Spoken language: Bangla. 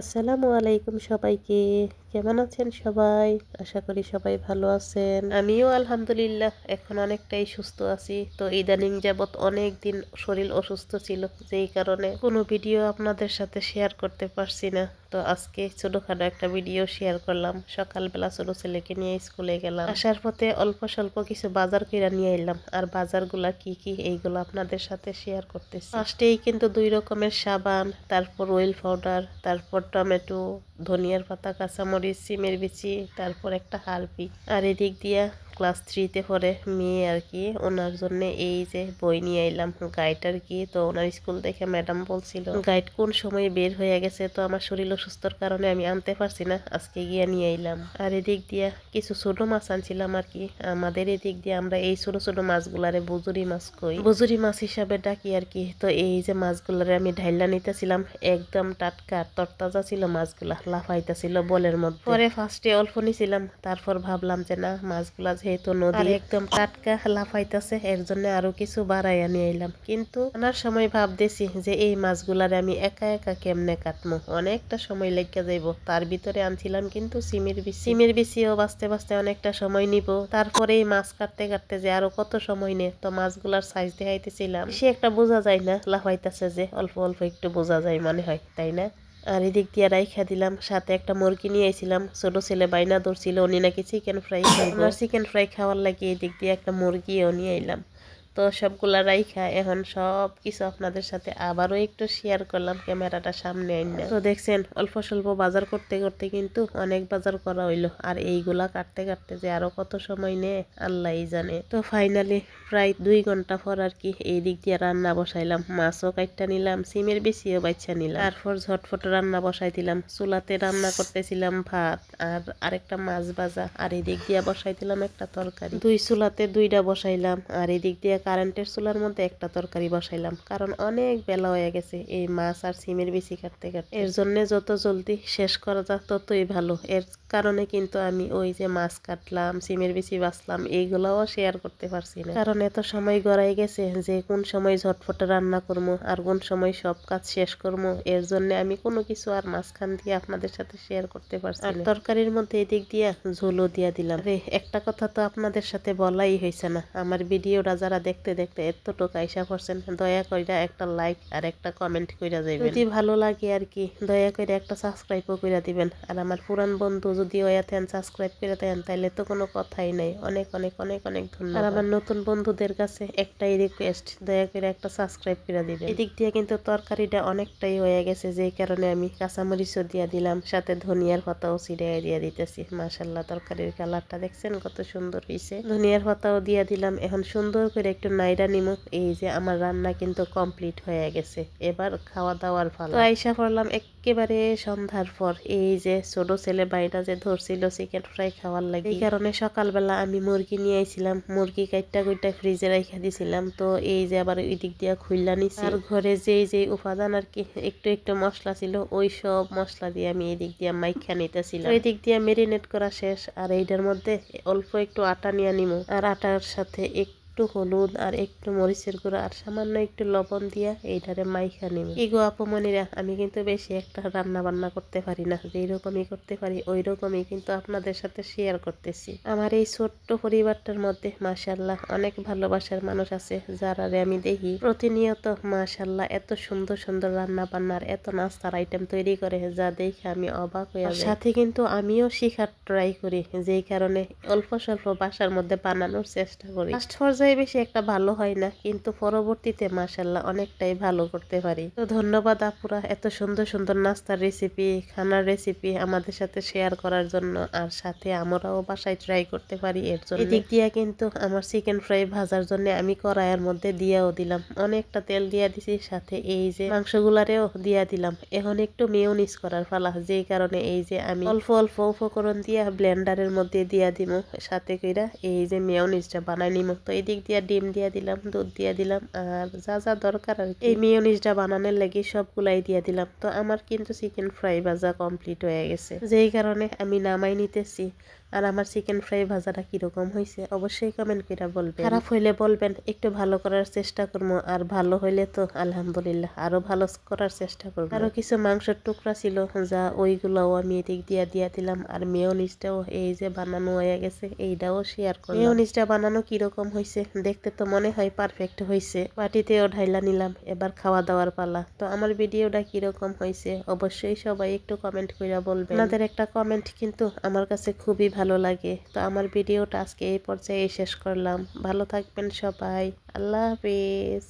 আসসালামু আলাইকুম সবাইকে। কেমন আছেন সবাই? আশা করি সবাই ভালো আছেন। আমিও আলহামদুলিল্লাহ এখন অনেকটাই সুস্থ আছি। তো ইদানিং যাবৎ অনেক দিন শরীর অসুস্থ ছিল, যেই কারণে কোনো ভিডিও আপনাদের সাথে শেয়ার করতে পারছি না। তো আজকে ছোটখাটো একটা ভিডিও শেয়ার করলাম। সকালবেলা ছোট ছেলেকে নিয়ে স্কুলে গেলাম। আসার পথে অল্প স্বল্প কিছু বাজার কিনা নিয়ে এলাম আর বাজারগুলা কি কি এইগুলো আপনাদের সাথে শেয়ার করতেছি। ফার্স্টেই কিন্তু দুই রকমের সাবান, তারপর অয়েল পাউডার তারপর টমেটো, ধনিয়ার পাতা, কাঁচামরিচ, সিমের বিচি, তারপর একটা হালপি আর এদিক দিয়া ক্লাস থ্রিতে পড়ে মেয়ে আর কি। ওনার জন্য এই যে বই নিয়ে এলাম গাইড আর কি। তো ওনার স্কুল দেখে ম্যাডাম বলছিল গাইড কোন সময় বের হয়ে গেছে তো আমার শরীর অসুস্থর কারণে আমি আনতে পারছি না, আজকে গিয়ে নিয়ে এলাম আর এদিক দিয়ে কিছু ছোট মাছ আনছিলাম আর কি। আমাদের এদিক দিয়ে আমরা এই ছোট ছোট মাছগুলারে বুজুরি মাছ কই। বুজুরি মাছ হিসাবে ডাকি আর কি। তো এই যে মাছগুলারে আমি ঢাইলা নিতেছিলাম, একদম টাটকা, তরতাজা ছিল মাছগুলা, লাফাইতেছিল বলের মধ্যে। পরে ফার্স্টে অল্প নিছিলাম, তারপর ভাবলাম যে না, মাছগুলা যেহেতু নদী। একদম টাটকা লাফাইতেছে, এর জন্য আরও কিছু বাড়াইয়া নিয়ে এলাম কিন্তু আনার সময় ভাবতেছি যে এই মাছগুলারে আমি একা একা কেমনে কাটমু? অনেকটা সময় লেগে যাইব। তার ভিতরে আনছিলাম কিন্তু সিমের বিচি। সিমের বিচিও বাঁচতে বাঁচতে অনেকটা সময় নিব। তারপরে মাছ কাটতে কাটতে যে আরও কত সময় নে, তো মাছগুলার সাইজ দেখাইতেছিলাম। সে একটা বোঝা যায় না, লাফাইতেছে যে, অল্প অল্প একটু বোঝা যায় মনে হয়, তাই না? আর এদিক দিয়ে রাইখা দিলাম সাথে একটা মুরগি নিয়ে এসেছিলাম ছোট ছেলে বাইনা ধরছিল উনি নাকি চিকেন ফ্রাই খাই চিকেন ফ্রাই খাওয়ার লাগে এদিক দিয়ে একটা মুরগিও নিয়ে এলাম তো সবগুলা রাইখা এখন সব কিছু আপনাদের সাথে আবারও একটু শেয়ার করলাম ক্যামেরাটা সামনে আইনা। তো দেখছেন, অল্প স্বল্প বাজার করতে করতে কিন্তু অনেক বাজার করা হইল। আর এইগুলা কাটতে কাটতে যে আরও কত সময় নে আল্লাহ জানে। তো ফাইনালি প্রায় দুই ঘণ্টা পর আর কি এই দিক দিয়ে রান্না বসাইলাম। মাছও কাটটা নিলাম, সিমের বেশিও বাচ্চা নিলাম। তারপর ঝটফট রান্না বসাই দিলাম। চুলাতে রান্না করতেছিলাম ভাত আর আরেকটা মাছ ভাজা। আর এই দিক দিয়ে বসাই দিলাম একটা তরকারি। দুই চুলাতে দুইটা বসাইলাম। আর এই দিক দিয়ে কারেন্টের চুলার মধ্যে একটা তরকারি বসাইলাম। কারণ অনেক বেলা হয়ে গেছে, এই মাছ আর সিমের বেশি কাটতে কাটতে। এর জন্য যত জলদি শেষ করা যায় ততই ভালো। এর কারণে কিন্তু আমি ওই যে মাছ কাটলাম, সিমের বেশি বাঁচলাম, এইগুলাও শেয়ার করতে পারছি না। কারণ এত সময় গড়াই গেছে যে কোন সময় ঝটফটে রান্না করব আর কোন সময় সব কাজ শেষ করব, এর জন্য আমি কোনো কিছু আর মাঝখান দিয়ে আপনাদের সাথে শেয়ার করতে পারছি আর তরকারির মধ্যে এদিক দিয়া ঝোলও দিয়া দিলাম। রে একটা কথা তো আপনাদের সাথে বলাই হয়েছে না। আমার ভিডিওটা যারা দেখতে দেখতে এতটুকু আইসা করছেন দয়া কইরা একটা লাইক আর একটা কমেন্ট কইরা যাবেন যদি ভালো লাগে আর কি দয়া করে একটা সাবস্ক্রাইবও কইরা দিবেন। আর আমার পুরান বন্ধু যদি ওয়াতেন সাবস্ক্রাইব করে দেন তাইলে তো কোনো কথাই নাই। অনেক অনেক অনেক অনেক ধন্যবাদ। আর আমার নতুন বন্ধুদের কাছে একটাই রিকোয়েস্ট দয়া করে একটা সাবস্ক্রাইব করে দিবেন। এদিক দিয়ে কিন্তু তরকারিটা অনেকটাই হয়ে গেছে যেই কারণে আমি কাঁচামরিচও দিয়ে দিলাম সাথে ধনিয়ার পাতাও ছিড়াই দিয়ে দিতেছি। মাসাল্লাহ তরকারির কালারটা দেখছেন কত সুন্দর হয়েছে ধনিয়ার পাতাও দিয়ে দিলাম এখন সুন্দর করে একটু নাইরা নিমো, এই যে আমার রান্না কিন্তু কমপ্লিট হয়ে গেছে। এবার খাওয়া দাওয়ার ফল তো আইসা পড়লাম একেবারে সন্ধ্যার পর। এই যে ছোট ছেলে বাইটা যে ধরছিল চিকেন ফ্রাই খাওয়ার লাগে। এই কারণে সকালবেলা আমি মুরগি নিয়ে আইছিলাম। মুরগি কাইটটা কুইটা ফ্রিজে রাখা দিছিলাম। তো এই যে আবার ওই দিক দিয়ে খুললা নিছি। আর ঘরে যে যে উপাদান আর কি, একটু একটু মশলা ছিল, ওই সব মশলা দিয়ে আমি এই দিক দিয়ে মাইখা নিতেছিলাম। ওই দিক দিয়ে মেরিনেট করা শেষ। আর এইটার মধ্যে অল্প একটু আটা নিয়ে নিমো। আর আটার সাথে একটু একটু হলুদ আর একটু মরিচের গুঁড়ো আর সামান্য একটু লবণ দিয়া এইটারে মাইখা নিব ইগো আপমনিরা আমি কিন্তু বেশি একটা রান্না বান্না করতে পারি না। যেই রকমই করতে পারি ওই রকমই কিন্তু আপনাদের সাথে শেয়ার করতেছি। আমার এই ছোট্ট পরিবারটার মধ্যে মাশাল্লাহ অনেক ভালোবাসার মানুষ আছে যারা আমি দেখি প্রতিনিয়ত মাশাল্লাহ এত সুন্দর সুন্দর রান্না বান্নার এত নাস্তার আইটেম তৈরি করে, যা দেখে আমি অবাক হয়ে সাথে কিন্তু আমিও শিখার ট্রাই করি, যেই কারণে অল্প স্বল্প বাসার মধ্যে বানানোর চেষ্টা করি। ফার্স্ট পর্যায়ে পর্যায়ে বেশি একটা ভালো হয় না, কিন্তু পরবর্তীতে মাসাল্লাহ অনেকটাই ভালো করতে পারি। তো ধন্যবাদ আপুরা এত সুন্দর সুন্দর নাস্তার রেসিপি খানার রেসিপি আমাদের সাথে শেয়ার করার জন্য, আর সাথে আমরাও বাসায় ট্রাই করতে পারি এর জন্য। এদিক দিয়া কিন্তু আমার চিকেন ফ্রাই ভাজার জন্য আমি কড়াইয়ের মধ্যে দিয়াও দিলাম। অনেকটা তেল দিয়া দিছি, সাথে এই যে মাংসগুলারেও দিয়া দিলাম। এখন একটু মেয়নিস করার ফালা যেই কারণে এই যে আমি অল্প অল্প উপকরণ দিয়া ব্লেন্ডারের মধ্যে দিয়া দিব সাথে কইরা এই যে মেয়নিসটা বানাই নিম। তো এদিক দিক দিয়া, ডিম দিয়া দিলাম, দুধ দিয়া দিলাম, আর যা যা দরকার আর এই মিউনিসটা বানানোর লাগে সবগুলাই দিয়া দিলাম। তো আমার কিন্তু চিকেন ফ্রাই ভাজা কমপ্লিট হয়ে গেছে। যেই কারণে আমি নামাই নিতেছি। আর আমার চিকেন ফ্রাই ভাজাটা কীরকম হয়েছে অবশ্যই কমেন্ট করে বলবেন। খারাপ হইলে বলবেন একটু ভালো করার চেষ্টা করব আর ভালো হইলে তো আলহামদুলিল্লাহ আরও ভালো করার চেষ্টা করব। আরও কিছু মাংসের টুকরা ছিল যা ওইগুলোও আমি এদিক দিয়া দিয়া দিলাম আর মেয়নিজটাও এই যে বানানো হয়ে গেছে এইটাও শেয়ার করলাম। মেয়নিজটা বানানো কীরকম হয়েছে দেখতে তো মনে হয় পারফেক্ট হয়েছে বাটিতেও ঢাইলা নিলাম এবার খাওয়া দাওয়ার পালা। তো আমার ভিডিওটা কীরকম হয়েছে অবশ্যই সবাই একটু কমেন্ট করে বলবেন। আপনাদের একটা কমেন্ট কিন্তু আমার কাছে খুবই ভালো লাগে। তো আমার ভিডিওটা আজকে এই পর্যায়ে শেষ করলাম। ভালো থাকবেন সবাই। আল্লাহ হাফিজ।